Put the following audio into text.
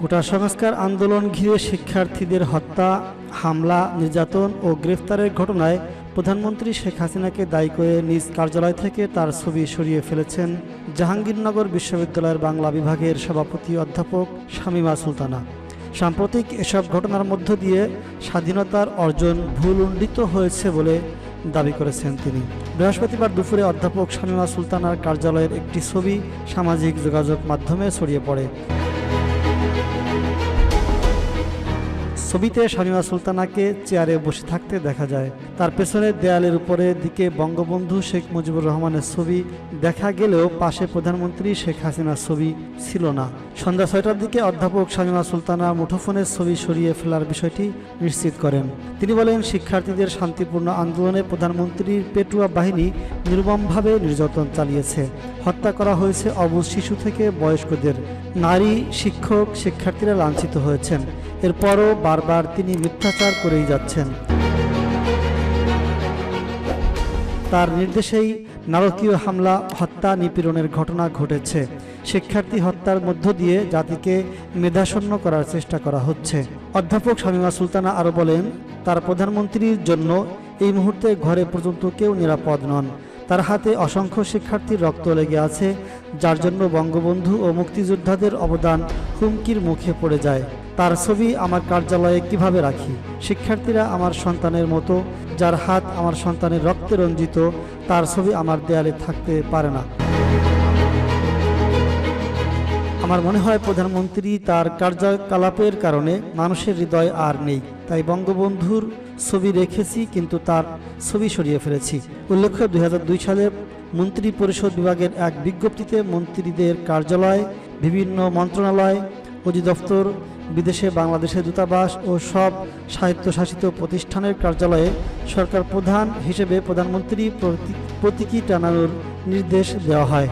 কোটা সংস্কার আন্দোলন ঘিরে শিক্ষার্থীদের হত্যা, হামলা, নির্যাতন ও গ্রেফতারের ঘটনায় প্রধানমন্ত্রী শেখ হাসিনাকে দায়ী করে নিজ কার্যালয় থেকে তার ছবি সরিয়ে ফেলেছেন জাহাঙ্গীরনগর বিশ্ববিদ্যালয়ের বাংলা বিভাগের সভাপতি অধ্যাপক শামীমা সুলতানা। সাম্প্রতিক এসব ঘটনার মধ্য দিয়ে স্বাধীনতার অর্জন ভুলুণ্ডিত হয়েছে বলে দাবি করেছেন তিনি। বৃহস্পতিবার দুপুরে অধ্যাপক শামীমা সুলতানার কার্যালয়ের একটি ছবি সামাজিক যোগাযোগ মাধ্যমে ছড়িয়ে পড়ে। ছবিতে শামীমা সুলতানাকে চেয়ারে বসে থাকতে দেখা যায়। তার পেছনের দেয়ালের উপরে দিকে বঙ্গবন্ধু শেখ মুজিবুর রহমানের ছবি। দেখা গেলেও পাশে প্রধানমন্ত্রী শেখ হাসিনার ছবি ছিল না। সন্ধ্যা ছয়টার দিকে অধ্যাপক শামীমা সুলতানা মুঠোফোনের ছবি সরিয়ে ফেলার বিষয়টি নিশ্চিত করেন। তিনি বলেন, শিক্ষার্থীদের শান্তিপূর্ণ আন্দোলনে প্রধানমন্ত্রীর পেটুয়া বাহিনী নির্মমভাবে নির্যাতন চালিয়েছে। হত্যা করা হয়েছে অবুজ শিশু থেকে বয়স্কদের। নারী, শিক্ষক, শিক্ষার্থীরা লাঞ্ছিত হয়েছেন। এরপরও বারবার তিনি মিথ্যাচার করেই যাচ্ছেন। তার নির্দেশেই নারকীয় হামলা, হত্যা, নিপীড়নের ঘটনা ঘটেছে। শিক্ষার্থী হত্যার মধ্য দিয়ে জাতিকে মেধাশূন্য করার চেষ্টা করা হচ্ছে। অধ্যাপক শামীমা সুলতানা আরও বলেন, তার প্রধানমন্ত্রীর জন্য এই মুহূর্তে ঘরে পর্যন্ত কেউ নিরাপদ নন। তার হাতে অসংখ্য শিক্ষার্থীর রক্ত লেগে আছে, যার জন্য বঙ্গবন্ধু ও মুক্তিযোদ্ধাদের অবদান হুমকির মুখে পড়ে যায়। তার ছবি আমার কার্যালয়ে কীভাবে রাখি? শিক্ষার্থীরা আমার সন্তানের মতো, যার হাত আমার সন্তানের রক্তে রঞ্জিত, তার ছবি আমার দেয়ালে থাকতে পারে না। আমার মনে হয় প্রধানমন্ত্রী তার কার্যকলাপের কারণে মানুষের হৃদয় আর নেই। তাই বঙ্গবন্ধুর ছবি রেখেছি কিন্তু তার ছবি সরিয়ে ফেলেছি। উল্লেখ্য, দুই হাজার দুই সালে মন্ত্রী পরিষদ বিভাগের এক বিজ্ঞপ্তিতে মন্ত্রীদের কার্যালয়, বিভিন্ন মন্ত্রণালয় অধিদপ্তর বিদেশে বাংলাদেশের দূতাবাস ও সব স্বায়ত্তশাসিত প্রতিষ্ঠানের কার্যালয়ে সরকার প্রধান হিসেবে প্রধানমন্ত্রী প্রতীকী টানানোর নির্দেশ দেওয়া হয়।